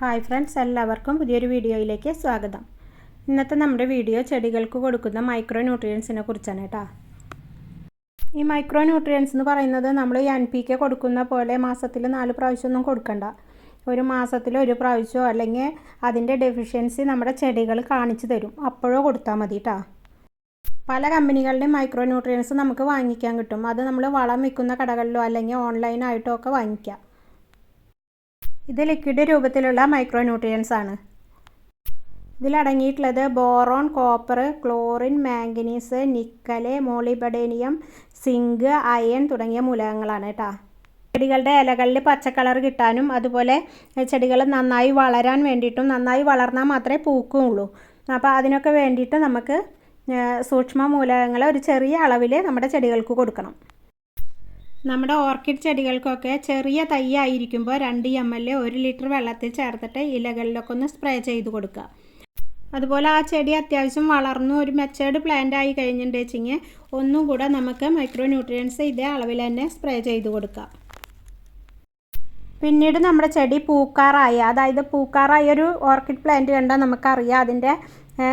Hi friends എല്ലാവർക്കും പുതിയൊരു വീഡിയോയിലേക്ക് സ്വാഗതം. ഇന്നത്തെ നമ്മുടെ വീഡിയോ ചെടികൾക്ക് കൊടുക്കുന്ന മൈക്രോ ന്യൂട്രിയൻസിനെ കുറിച്ചാണ് കേട്ടോ. ഈ മൈക്രോ ന്യൂട്രിയൻസ് എന്ന് പറയുന്നത് നമ്മൾ എൻ പി കെ കൊടുക്കുന്ന പോലെ മാസത്തിൽ നാല് പ്രാവശ്യമൊന്നും കൊടുക്കണ്ട. ഒരു മാസത്തിൽ ഒരു പ്രാവശ്യമോ അല്ലെങ്കിൽ അതിന്റെ ഡെഫിഷ്യൻസി നമ്മുടെ ചെടികൾ കാണിച്ചു തരും. അപ്പോഴോ കൊടുത്താൽ മതി കേട്ടോ. പല കമ്പനികളുടെയും മൈക്രോ ന്യൂട്രിയൻസ് നമുക്ക് വാങ്ങിക്കാൻ കിട്ടും. അത് നമ്മൾ വളം വിൽക്കുന്ന കടകളിലോ അല്ലെങ്കിൽ ഓൺലൈനായിട്ടോ ഒക്കെ വാങ്ങിക്കാം. ഇത് ലിക്വിഡ് രൂപത്തിലുള്ള മൈക്രോ ന്യൂട്രിയൻസ് ആണ്. ഇതിലടങ്ങിയിട്ടുള്ളത് boron copper chlorine manganese nickel molybdenum zinc iron തുടങ്ങിയ മൂലകങ്ങളാണ് കേട്ടോ ചെടികളുടെ ഇലകളിൽ പച്ചക്കളർ കളർ കിട്ടാനും അതുപോലെ ചെടികൾ നന്നായി വളരാൻ വേണ്ടിയിട്ടും നന്നായി വളർന്നാൽ മാത്രമേ പൂക്കുള്ളൂ. അപ്പോൾ അതിനൊക്കെ വേണ്ടിയിട്ട് നമുക്ക് സൂക്ഷ്മ മൂലകങ്ങൾ ഒരു ചെറിയ അളവിൽ നമ്മുടെ ചെടികൾക്ക് കൊടുക്കണം. നമ്മുടെ ഓർക്കിഡ് ചെടികൾക്കൊക്കെ ചെറിയ തൈ ആയിരിക്കുമ്പോൾ രണ്ട് എം എൽ ഒരു ലിറ്റർ വെള്ളത്തിൽ ചേർത്തിട്ട് ഇലകളിലൊക്കെ ഒന്ന് സ്പ്രേ ചെയ്ത് കൊടുക്കുക. അതുപോലെ ആ ചെടി അത്യാവശ്യം വളർന്നു ഒരു മെച്ചേർഡ് പ്ലാന്റ് ആയി കഴിഞ്ഞിട്ടുണ്ടെച്ചെങ്കിൽ ഒന്നും കൂടെ നമുക്ക് മൈക്രോ ന്യൂട്രിയൻസ് ഇതേ അളവിൽ തന്നെ സ്പ്രേ ചെയ്ത് കൊടുക്കുക പിന്നീട് നമ്മുടെ ചെടി പൂക്കാറായി. അതായത് പൂക്കാറായ ഒരു ഓർക്കിഡ് പ്ലാന്റ് കണ്ടാൽ നമുക്കറിയാം. അതിന്റെ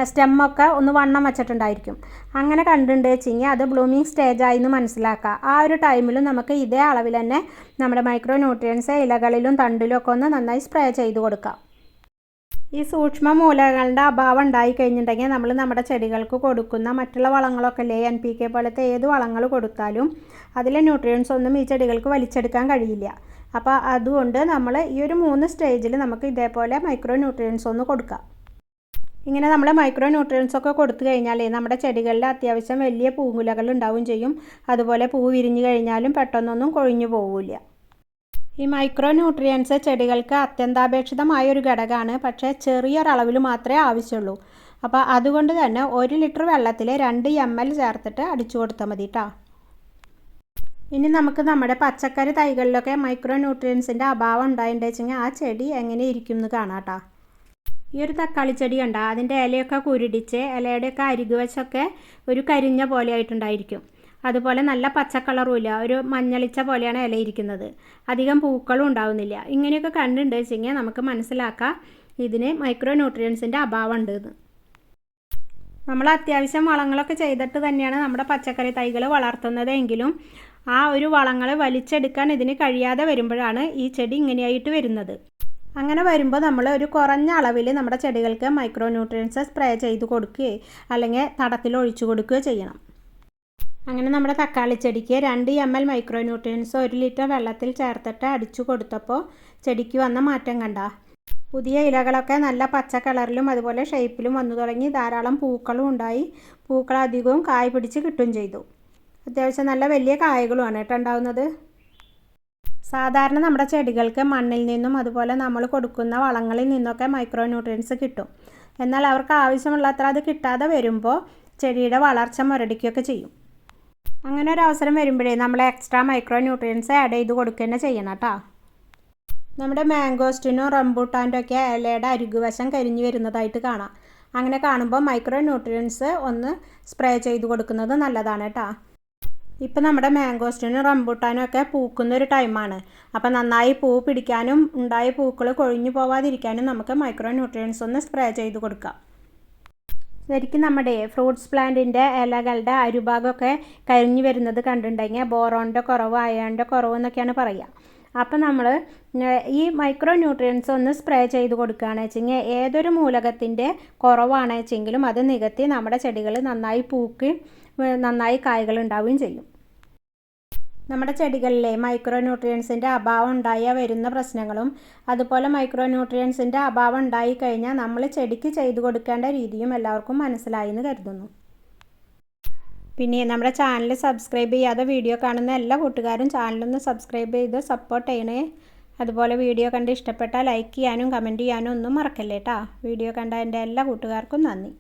സ്റ്റെമ്മൊക്കെ ഒന്ന് വണ്ണം വച്ചിട്ടുണ്ടായിരിക്കും. അങ്ങനെ കണ്ടിട്ടുണ്ട് വെച്ചെങ്കിൽ അത് ബ്ലൂമിങ് സ്റ്റേജായി എന്ന് മനസ്സിലാക്കുക ആ ഒരു ടൈമിലും നമുക്ക് ഇതേ അളവിൽ തന്നെ നമ്മുടെ മൈക്രോ ന്യൂട്രിയൻസ് ഇലകളിലും തണ്ടിലും ഒക്കെ ഒന്ന് നന്നായി സ്പ്രേ ചെയ്ത് കൊടുക്കാം. ഈ സൂക്ഷ്മ മൂലകങ്ങളുടെ അഭാവം ഉണ്ടായി കഴിഞ്ഞിട്ടുണ്ടെങ്കിൽ നമ്മൾ നമ്മുടെ ചെടികൾക്ക് കൊടുക്കുന്ന മറ്റുള്ള വളങ്ങളൊക്കെ അല്ലേ എൻ പി കെ പോലത്തെ ഏത് വളങ്ങൾ കൊടുത്താലും അതിലെ ന്യൂട്രിയൻസ് ഒന്നും ഈ ചെടികൾക്ക് വലിച്ചെടുക്കാൻ കഴിയില്ല. അപ്പോൾ അതുകൊണ്ട് നമ്മൾ ഈ ഒരു മൂന്ന് സ്റ്റേജിൽ നമുക്ക് ഇതേപോലെ മൈക്രോ ന്യൂട്രിയൻസ് ഒന്ന് കൊടുക്കാം. ഇങ്ങനെ നമ്മൾ മൈക്രോ ന്യൂട്രിയൻസ് ഒക്കെ കൊടുത്തു കഴിഞ്ഞാൽ നമ്മുടെ ചെടികളിൽ അത്യാവശ്യം വലിയ പൂങ്കുലകൾ ഉണ്ടാവുകയും ചെയ്യും. അതുപോലെ പൂ വിരിഞ്ഞു കഴിഞ്ഞാലും പെട്ടെന്നൊന്നും കൊഴിഞ്ഞു പോവില്ല. ഈ മൈക്രോ ന്യൂട്രിയൻസ് ചെടികൾക്ക് അത്യന്താപേക്ഷിതമായ ഒരു ഘടകമാണ്. പക്ഷേ ചെറിയൊരളവിൽ മാത്രമേ ആവശ്യമുള്ളൂ. അപ്പോൾ അതുകൊണ്ട് തന്നെ ഒരു ലിറ്റർ വെള്ളത്തിൽ രണ്ട് എം എൽ ചേർത്തിട്ട് അടിച്ചു കൊടുത്താൽ മതി കേട്ടോ ഇനി നമുക്ക് നമ്മുടെ പച്ചക്കറി തൈകളിലൊക്കെ മൈക്രോ ന്യൂട്രിയൻസിന്റെ അഭാവം ഉണ്ടായിട്ടുണ്ടെങ്കിൽ ആ ചെടി എങ്ങനെ ഇരിക്കും എന്ന് കാണാം കേട്ടോ ഈ ഒരു തക്കാളി ചെടി ഉണ്ടോ അതിന്റെ ഇലയൊക്കെ കുരുടിച്ച് ഇലയുടെയൊക്കെ അരികു വെച്ചൊക്കെ ഒരു കരിഞ്ഞ പോലെ ആയിട്ടുണ്ടായിരിക്കും അതുപോലെ നല്ല പച്ചക്കളറുമില്ല ഒരു മഞ്ഞളിച്ച പോലെയാണ് ഇല ഇരിക്കുന്നത്. അധികം പൂക്കളും ഉണ്ടാവുന്നില്ല. ഇങ്ങനെയൊക്കെ കണ്ടിട്ടുണ്ട് വെച്ചെങ്കിൽ നമുക്ക് മനസ്സിലാക്കാം ഇതിന് മൈക്രോ ന്യൂട്രിയൻസിന്റെ അഭാവം നമ്മൾ അത്യാവശ്യം വളങ്ങളൊക്കെ ചെയ്തിട്ട് തന്നെയാണ് നമ്മുടെ പച്ചക്കറി തൈകൾ വളർത്തുന്നതെങ്കിലും ആ ഒരു വളങ്ങളെ വലിച്ചെടുക്കാൻ ഇതിന് കഴിയാതെ വരുമ്പോഴാണ് ഈ ചെടി ഇങ്ങനെയായിട്ട് വരുന്നത്. അങ്ങനെ വരുമ്പോൾ നമ്മൾ ഒരു കുറഞ്ഞ അളവിൽ നമ്മുടെ ചെടികൾക്ക് മൈക്രോ ന്യൂട്രിയൻസ് സ്പ്രേ ചെയ്ത് കൊടുക്കുകയോ അല്ലെങ്കിൽ തടത്തിൽ ഒഴിച്ചു കൊടുക്കുകയോ ചെയ്യണം. അങ്ങനെ നമ്മുടെ തക്കാളി ചെടിക്ക് രണ്ട് എം എൽ മൈക്രോ ന്യൂട്രിയൻസ് ഒരു ലിറ്റർ വെള്ളത്തിൽ ചേർത്തിട്ട് അടിച്ചു കൊടുത്തപ്പോൾ ചെടിക്ക് വന്ന മാറ്റം കണ്ട. പുതിയ ഇലകളൊക്കെ നല്ല പച്ച കളറിലും അതുപോലെ ഷേപ്പിലും വന്നു തുടങ്ങി ധാരാളം പൂക്കളും ഉണ്ടായി. പൂക്കൾ അധികവും കായ് പിടിച്ച് കിട്ടുകയും ചെയ്തു. അത്യാവശ്യം നല്ല വലിയ കായകളുമാണ് കേട്ടോ ഉണ്ടാവുന്നത്. സാധാരണ നമ്മുടെ ചെടികൾക്ക് മണ്ണിൽ നിന്നും അതുപോലെ നമ്മൾ കൊടുക്കുന്ന വളങ്ങളിൽ നിന്നൊക്കെ മൈക്രോ ന്യൂട്രിയൻസ് കിട്ടും. എന്നാൽ അവർക്ക് ആവശ്യമുള്ളത്ര അത് കിട്ടാതെ വരുമ്പോൾ ചെടിയുടെ വളർച്ച മുരടിക്കുകയൊക്കെ ചെയ്യും. അങ്ങനെ ഒരു അവസരം വരുമ്പോഴേ നമ്മൾ എക്സ്ട്രാ മൈക്രോ ന്യൂട്രിയൻസ് ആഡ് ചെയ്ത് കൊടുക്കുക തന്നെ ചെയ്യണം കേട്ടോ. നമ്മുടെ മാംഗോസ്റ്റിനും റംബൂട്ടാന്റെ ഒക്കെ ഇലയുടെ അരികുവശം കരിഞ്ഞു വരുന്നതായിട്ട് കാണാം. അങ്ങനെ കാണുമ്പോൾ മൈക്രോ ന്യൂട്രിയൻസ് ഒന്ന് സ്പ്രേ ചെയ്ത് കൊടുക്കുന്നത് നല്ലതാണ് കേട്ടോ. ഇപ്പം നമ്മുടെ മാംഗോസ്റ്റിനും റംബൂട്ടാനും ഒക്കെ പൂക്കുന്ന ഒരു ടൈമാണ് അപ്പം നന്നായി പൂ പിടിക്കാനും ഉണ്ടായ പൂക്കൾ കൊഴിഞ്ഞു പോവാതിരിക്കാനും നമുക്ക് മൈക്രോ ന്യൂട്രിയൻസ് ഒന്ന് സ്പ്രേ ചെയ്ത് കൊടുക്കാം. ശരിക്കും നമ്മുടെ ഫ്രൂട്ട്സ് പ്ലാന്റിന്റെ ഇലകളുടെ അരുഭാഗമൊക്കെ കരിഞ്ഞു വരുന്നത് കണ്ടിട്ടുണ്ടെങ്കിൽ ബോറോണിന്റെ കുറവ് അയണിന്റെ കുറവ് എന്നൊക്കെയാണ് പറയുക. അപ്പം നമ്മൾ ഈ മൈക്രോ ന്യൂട്രിയൻസ് ഒന്ന് സ്പ്രേ ചെയ്ത് കൊടുക്കുകയാണ് വെച്ചെങ്കിൽ ഏതൊരു മൂലകത്തിന്റെ കുറവാണ് വെച്ചെങ്കിലും അത് നികത്തി നമ്മുടെ ചെടികൾ നന്നായി പൂക്കി നന്നായി കായ്കൾ ഉണ്ടാവുകയും ചെയ്യും. നമ്മുടെ ചെടികളിലെ മൈക്രോ ന്യൂട്രിയൻസിന്റെ അഭാവം ഉണ്ടായാൽ വരുന്ന പ്രശ്നങ്ങളും അതുപോലെ മൈക്രോ ന്യൂട്രിയൻസിന്റെ അഭാവം ഉണ്ടായി കഴിഞ്ഞാൽ നമ്മൾ ചെടിക്ക് ചെയ്തു കൊടുക്കേണ്ട രീതിയും എല്ലാവർക്കും മനസ്സിലായി എന്ന് കരുതുന്നു. പിന്നെ നമ്മുടെ ചാനൽ സബ്സ്ക്രൈബ് ചെയ്യാതെ വീഡിയോ കാണുന്ന എല്ലാ കൂട്ടുകാരും ചാനലൊന്ന് സബ്സ്ക്രൈബ് ചെയ്ത് സപ്പോർട്ട് ചെയ്യണേ. അതുപോലെ വീഡിയോ കണ്ട് ഇഷ്ടപ്പെട്ടാൽ ലൈക്ക് ചെയ്യാനും കമന്റ് ചെയ്യാനും ഒന്നും മറക്കല്ലേട്ടാ വീഡിയോ കണ്ട എന്റെ എല്ലാ കൂട്ടുകാർക്കും നന്ദി.